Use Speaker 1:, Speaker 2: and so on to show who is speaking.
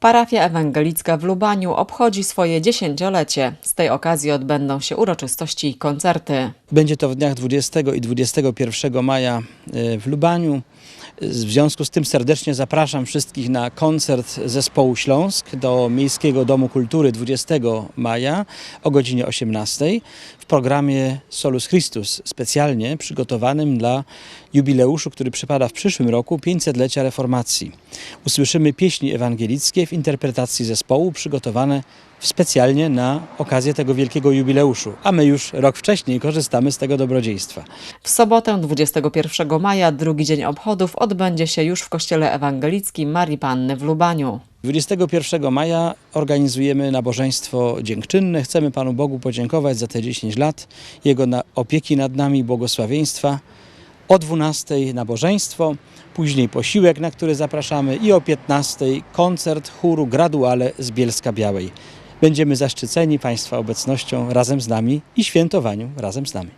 Speaker 1: Parafia Ewangelicka w Lubaniu obchodzi swoje dziesięciolecie. Z tej okazji odbędą się uroczystości i koncerty.
Speaker 2: Będzie to w dniach 20 i 21 maja e, w Lubaniu. W związku z tym serdecznie zapraszam wszystkich na koncert zespołu Śląsk do Miejskiego Domu Kultury 20 maja o godzinie 18 w programie Solus Christus, specjalnie przygotowanym dla jubileuszu, który przypada w przyszłym roku 500-lecia reformacji. Usłyszymy pieśni ewangelickie w interpretacji zespołu przygotowane specjalnie na okazję tego wielkiego jubileuszu, a my już rok wcześniej korzystamy z tego dobrodziejstwa.
Speaker 1: W sobotę 21 maja, drugi dzień obchodów, odbędzie się już w Kościele Ewangelickim Marii Panny w Lubaniu.
Speaker 2: 21 maja organizujemy nabożeństwo dziękczynne. Chcemy Panu Bogu podziękować za te 10 lat, Jego opieki nad nami, błogosławieństwa. O 12 nabożeństwo, później posiłek, na który zapraszamy i o 15 koncert chóru Graduale z Bielska Białej. Będziemy zaszczyceni Państwa obecnością razem z nami i świętowaniu razem z nami.